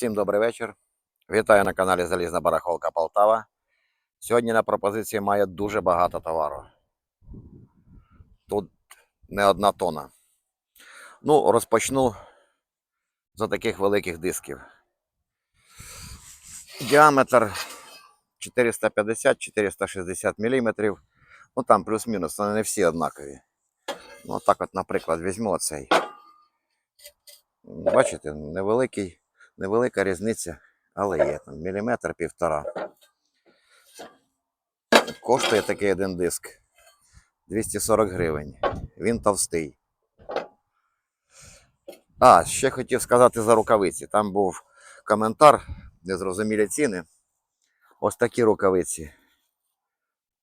Всім добрий вечір. Вітаю на каналі Залізна Барахолка Полтава. Сьогодні на пропозиції має дуже багато товару. Тут не одна тона. Ну, розпочну з таких великих дисків. Діаметр 450-460 мм. Ну там плюс-мінус, вони не всі однакові. Ну, так от, наприклад, візьму оцей. Бачите, невеликий, невелика різниця, але є там міліметр півтора. Коштує такий один диск 240 гривень. Він товстий. А, ще хотів сказати за рукавиці. Там був коментар, незрозумілі ціни. Ось такі рукавиці.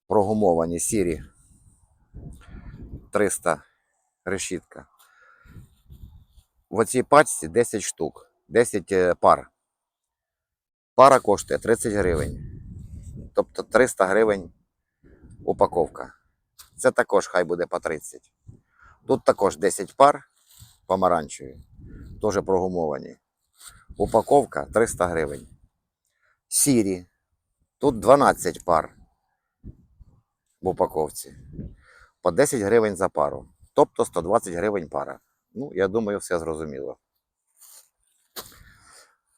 Прогумовані, сірі. 300 решітка. В оцій пачці 10 штук, 10 е, пар. Пара коштує 30 гривень. Тобто 300 гривень упаковка. Це також хай буде по 30. Тут також 10 пар помаранчеві, теж прогумовані. Упаковка 300 гривень. Сірі. Тут 12 пар в упаковці. По 10 гривень за пару. Тобто 120 гривень пара. Ну, я думаю, все зрозуміло.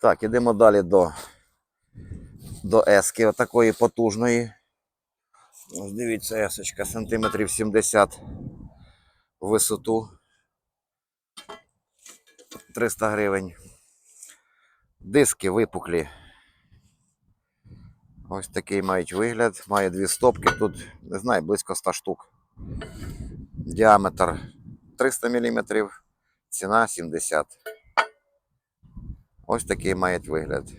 Так, ідемо далі до, до ески отакої потужної. Ось дивіться, есочка, сантиметрів 70 в висоту. 300 гривень. Диски випуклі. Ось такий мають вигляд. Має дві стопки. Тут, не знаю, близько 100 штук. Діаметр 300 мм, ціна 70. Ось такий має вигляд.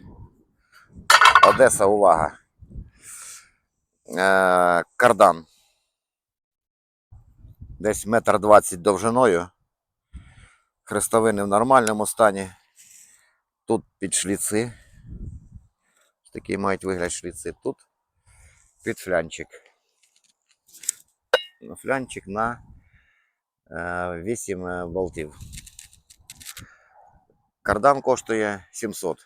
Одеса, увага. Е, кардан. Десь метр двадцять довжиною. Хрестовини в нормальному стані. Тут під шліци. Ось Такий мають вигляд шліци. Тут під флянчик. Флянчик на е, 8 е, болтів. Кардан коштує 700.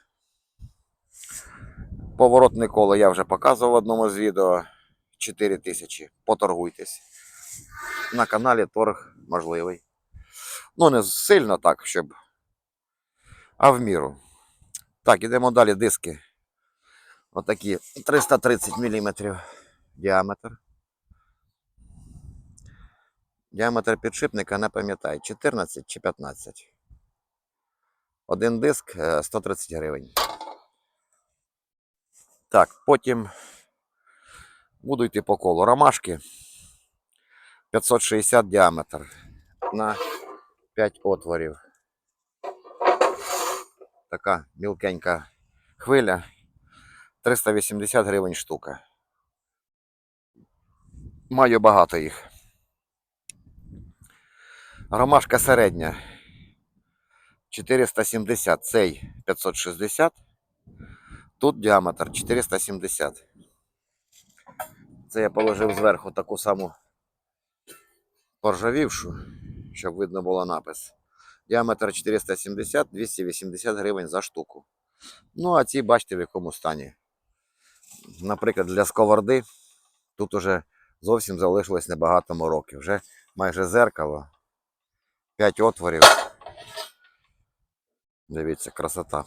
Поворотне коло я вже показував в одному з відео 4000. Поторгуйтесь. На каналі торг можливий. Ну, не сильно так, щоб. А в міру. Так, ідемо далі. Диски. Отакі 330 мм діаметр. Діаметр підшипника не пам'ятаю, 14 чи 15. Один диск е, 130 гривень. Так, потім буду йти по колу. Ромашки 560 діаметр на 5 отворів. Така мілкенька хвиля. 380 гривень штука. Маю багато їх. Ромашка середня 470, цей 560. Тут діаметр 470. Це я положив зверху таку саму поржавівшу, щоб видно було напис. Діаметр 470, 280 гривень за штуку. Ну, а ці бачите в якому стані. Наприклад, для сковороди тут уже зовсім залишилось небагато мороки. Вже майже зеркало. 5 отворів. Дивіться, красота.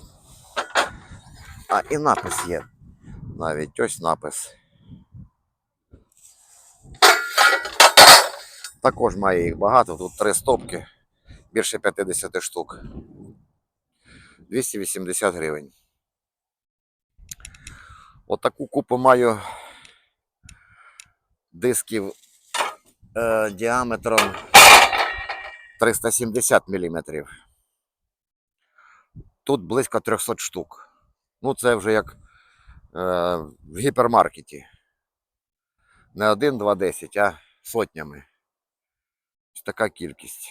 А і напис є. Навіть ось напис. Також має їх багато, тут три стопки, більше 50 штук. 280 гривень. Отаку купу маю дисків е, діаметром 370 мм. Тут близько 300 штук. Ну, це вже як е, в гіпермаркеті. Не один, два, десять, а сотнями. Ось така кількість.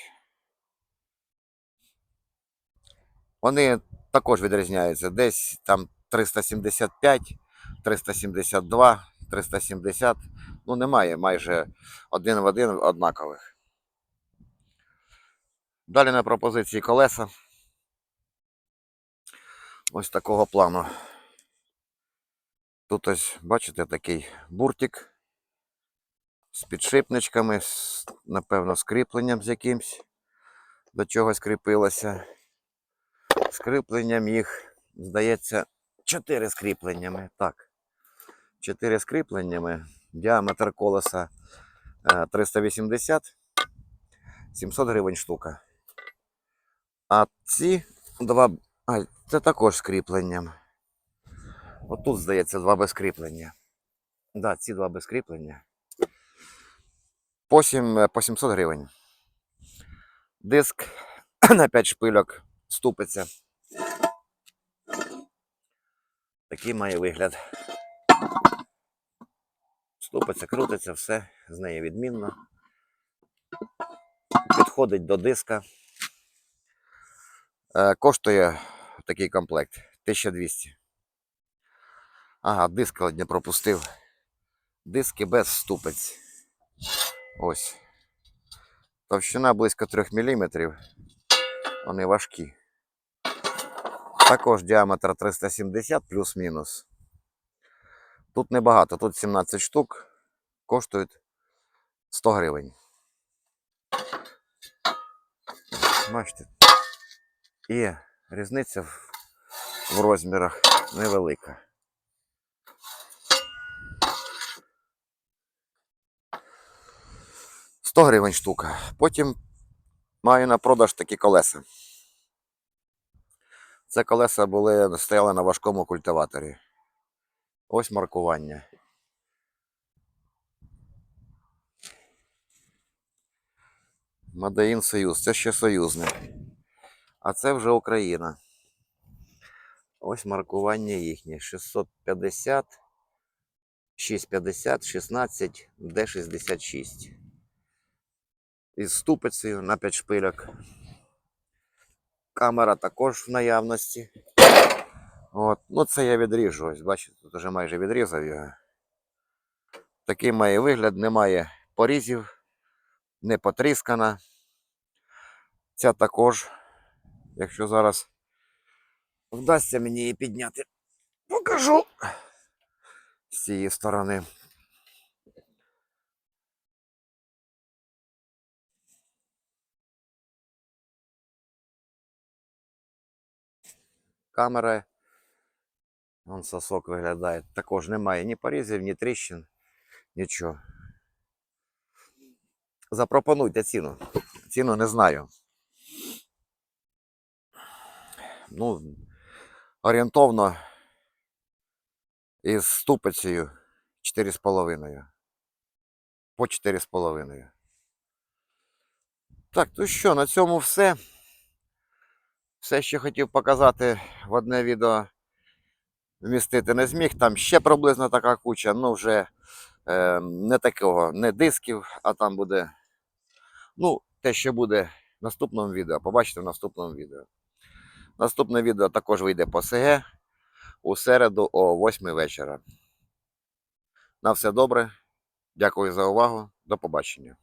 Вони також відрізняються. Десь там 375, 372, 370. Ну, немає майже один в один однакових. Далі на пропозиції колеса. Ось такого плану. Тут ось, бачите, такий буртик з підшипничками, з, напевно, з кріпленням з якимсь до чогось кріпилося. З кріпленням їх, здається, 4 з кріпленнями. Так. 4 з кріпленнями. Діаметр колеса е, 380, 700 гривень штука. А ці два. А, це також з кріпленням. Отут, здається, два без кріплення. Да, ці два без кріплення. По, 7, по 700 гривень. Диск на 5 шпильок ступиться. Такий має вигляд. Ступиться, крутиться, все з неї відмінно. Підходить до диска. Е, коштує такий комплект 1200. Ага, диск ледь не пропустив. Диски без ступиць. Ось. Товщина близько 3 мм. Вони важкі. Також діаметр 370 плюс-мінус. Тут небагато, тут 17 штук. Коштують 100 гривень. Бачите. І різниця в, в розмірах невелика. Сто гривень штука. Потім маю на продаж такі колеса. Це колеса були, стояли на важкому культиваторі. Ось маркування. Мадаїн Союз, це ще союзне. А це вже Україна. Ось маркування їхнє. 650, 650, 16, Д66. Із ступицею на 5 шпильок. Камера також в наявності. От. Ну, це я відріжу. Ось, бачите, тут вже майже відрізав його. Такий має вигляд, немає порізів, не потріскана. Ця також, якщо зараз вдасться мені її підняти, покажу з цієї сторони. Камера. Вон сосок виглядає. Також немає ні порізів, ні тріщин, нічого. Запропонуйте ціну. Ціну не знаю. Ну, орієнтовно із ступицею 4,5. По 4,5. Так, ну що, на цьому все. Все, що хотів показати в одне відео вмістити не зміг. Там ще приблизно така куча, ну вже е, не такого, не дисків, а там буде. Ну, те, що буде в наступному відео, побачите в наступному відео. Наступне відео також вийде по СГ у середу о 8 вечора. На все добре. Дякую за увагу. До побачення.